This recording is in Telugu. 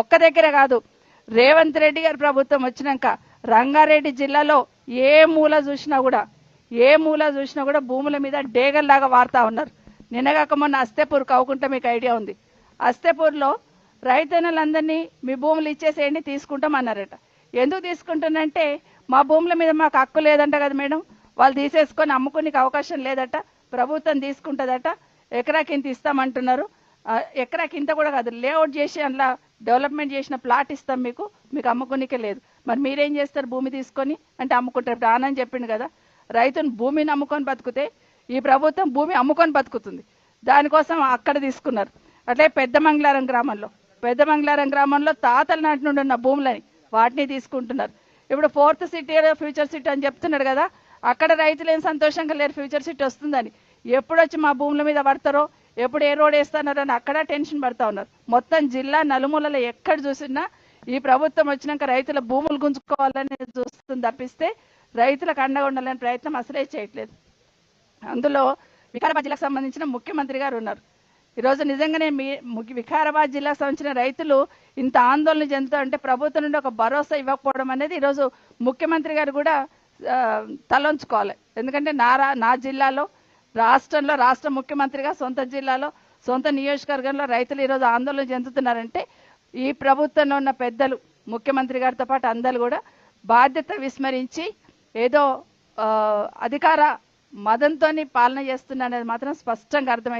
ఒక్క దగ్గరే కాదు. రేవంత్ రెడ్డి గారి ప్రభుత్వం వచ్చినాక రంగారెడ్డి జిల్లాలో ఏ మూల చూసినా కూడా ఏ మూల చూసినా కూడా భూముల మీద డేగల్లాగా వాడుతూ ఉన్నారు. నిన్నగాక మొన్న అస్తేపూర్ కవ్వుకుంటే మీకు ఐడియా ఉంది. అస్తేపూర్లో రైతన్నలందరినీ మీ భూములు ఇచ్చేసేయండి తీసుకుంటాం అన్నారట. ఎందుకు తీసుకుంటానంటే మా భూముల మీద మాకు హక్కు లేదంట కదా మేడం. వాళ్ళు తీసేసుకొని అమ్ముకునే అవకాశం లేదట. ప్రభుత్వం తీసుకుంటుందట. ఎకరాకి ఇంత ఇస్తామంటున్నారు ఎకరాకింత ఎకరాకి ఇంత కూడా కాదు. లేఅవుట్ చేసి అందులో డెవలప్మెంట్ చేసిన ప్లాట్ ఇస్తాం మీకు మీకు అమ్ముకునికే లేదు. మరి మీరేం చేస్తారు భూమి తీసుకొని? అంటే అమ్ముకుంటారు. ఇప్పుడు చెప్పిండు కదా రైతును భూమిని అమ్ముకొని బతుకుతే ఈ ప్రభుత్వం భూమి అమ్ముకొని బతుకుతుంది. దానికోసం అక్కడ తీసుకున్నారు. అట్లే పెద్ద మంగళారం గ్రామంలో. పెద్ద మంగళారం గ్రామంలో తాతల నాటి నుండి ఉన్న భూములని వాటిని తీసుకుంటున్నారు. ఇప్పుడు ఫోర్త్ సిటీ ఫ్యూచర్ సిటీ అని చెప్తున్నాడు కదా అక్కడ రైతులు ఏం సంతోషంగా లేరు ఫ్యూచర్ సిటీ వస్తుందని. ఎప్పుడొచ్చి మా భూముల మీద పడతారో? ఎప్పుడు ఏ రోడ్ వేస్తున్నారు అని అక్కడ టెన్షన్ పడతా ఉన్నారు. మొత్తం జిల్లా నలుమూలలో ఎక్కడ చూసినా ఈ ప్రభుత్వం వచ్చినాక రైతుల భూములు గుంజుకోవాలని చూస్తుంది తప్పిస్తే రైతులకు అండగా ఉండాలని ప్రయత్నం అసలే చేయట్లేదు. అందులో వికారాబాద్ జిల్లాకు సంబంధించిన ముఖ్యమంత్రి గారు ఉన్నారు. ఈరోజు నిజంగానే మీ వికారాబాద్ జిల్లాకు సంబంధించిన రైతులు ఇంత ఆందోళన చెందుతూ అంటే ప్రభుత్వం నుండి ఒక భరోసా ఇవ్వకపోవడం అనేది ఈరోజు ముఖ్యమంత్రి గారు కూడా తలంచుకోవాలి. ఎందుకంటే నా రా- నా జిల్లాలో రాష్ట్రంలో రాష్ట్ర ముఖ్యమంత్రిగా సొంత జిల్లాలో సొంత నియోజకవర్గంలో రైతులు ఈరోజు ఆందోళన చెందుతున్నారంటే ఈ ప్రభుత్వంలో ఉన్న పెద్దలు ముఖ్యమంత్రి గారితో పాటు అందరూ కూడా బాధ్యత విస్మరించి ఏదో ఆ, అధికార మదంతో పాలన చేస్తున్నారనేది మాత్రం స్పష్టంగా అర్థమైంది